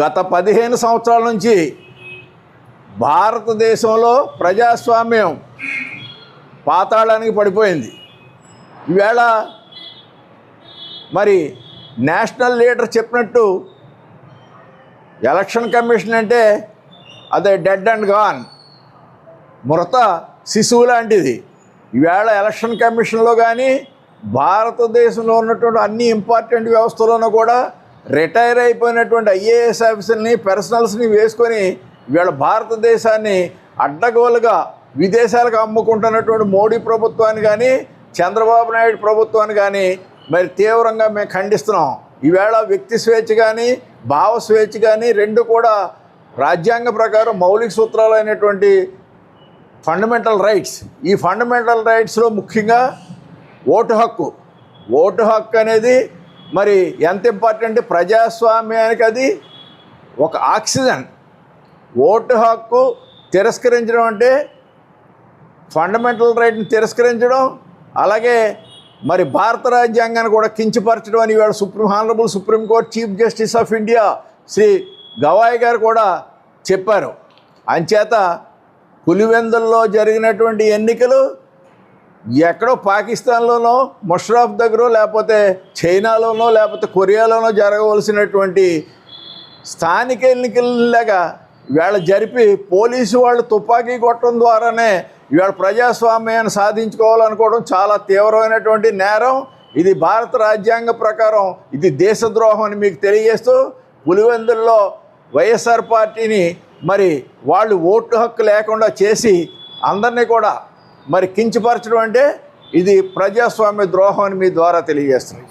గత పదిహేను సంవత్సరాల నుంచి భారతదేశంలో ప్రజాస్వామ్యం పాతాళానికి పడిపోయింది. ఈవేళ మరి నేషనల్ లీడర్ చెప్పినట్టు ఎలక్షన్ కమిషన్ అంటే అదే డెడ్ అండ్ గాన్ మృత శిశువు లాంటిది. ఈవేళ ఎలక్షన్ కమిషన్లో కానీ భారతదేశంలో ఉన్నటువంటి అన్ని ఇంపార్టెంట్ వ్యవస్థలోనూ కూడా రిటైర్ అయిపోయినటువంటి ఐఏఎస్ ఆఫీసర్ని పర్సనల్స్ని వేసుకొని వీళ్ళ భారతదేశాన్ని అడ్డగోలుగా విదేశాలకు అమ్ముకుంటున్నటువంటి మోడీ ప్రభుత్వాన్ని కానీ చంద్రబాబు నాయుడు ప్రభుత్వాన్ని కానీ మరి తీవ్రంగా మేము ఖండిస్తున్నాం. ఈవేళ వ్యక్తి స్వేచ్ఛ కానీ భావ స్వేచ్ఛ కానీ రెండు కూడా రాజ్యాంగ ప్రకారం మౌలిక సూత్రాలు అయినటువంటి ఫండమెంటల్ రైట్స్. ఈ ఫండమెంటల్ రైట్స్లో ముఖ్యంగా ఓటు హక్కు. ఓటు హక్కు అనేది మరి ఎంత ఇంపార్టెంట్ ప్రజాస్వామ్యానికి అది? ఒక ఆక్సిజన్. ఓటు హక్కు తిరస్కరించడం అంటే ఫండమెంటల్ రైట్ని తిరస్కరించడం అలాగే మరి భారత రాజ్యాంగాన్ని కూడా కించపరచడం అని ఇవాళ supreme honourable supreme court chief justice of India Shri Gavai గారు కూడా చెప్పారు. అంచేత పులివెందుల్లో జరిగినటువంటి ఎన్నికలు ఎక్కడో పాకిస్తాన్లోనో ముషరాఫ్ దగ్గర లేకపోతే చైనాలోనో లేకపోతే కొరియాలోనో జరగవలసినటువంటి స్థానిక ఎన్నికల్లాగా వీళ్ళ జరిపి పోలీసు వాళ్ళు తుపాకీ కొట్టడం ద్వారానే ఇవాళ ప్రజాస్వామ్యాన్ని సాధించుకోవాలనుకోవడం చాలా తీవ్రమైనటువంటి నేరం. ఇది భారత రాజ్యాంగ ప్రకారం ఇది దేశద్రోహం అని మీకు తెలియజేస్తూ పులివెందుల్లో వైఎస్ఆర్ పార్టీని మరి వాళ్ళు ఓటు హక్కు లేకుండా చేసి అందరినీ కూడా మరి కించపరచడం అంటే ఇది ప్రజాస్వామ్య ద్రోహం అని మీ ద్వారా తెలియజేస్తున్నాం.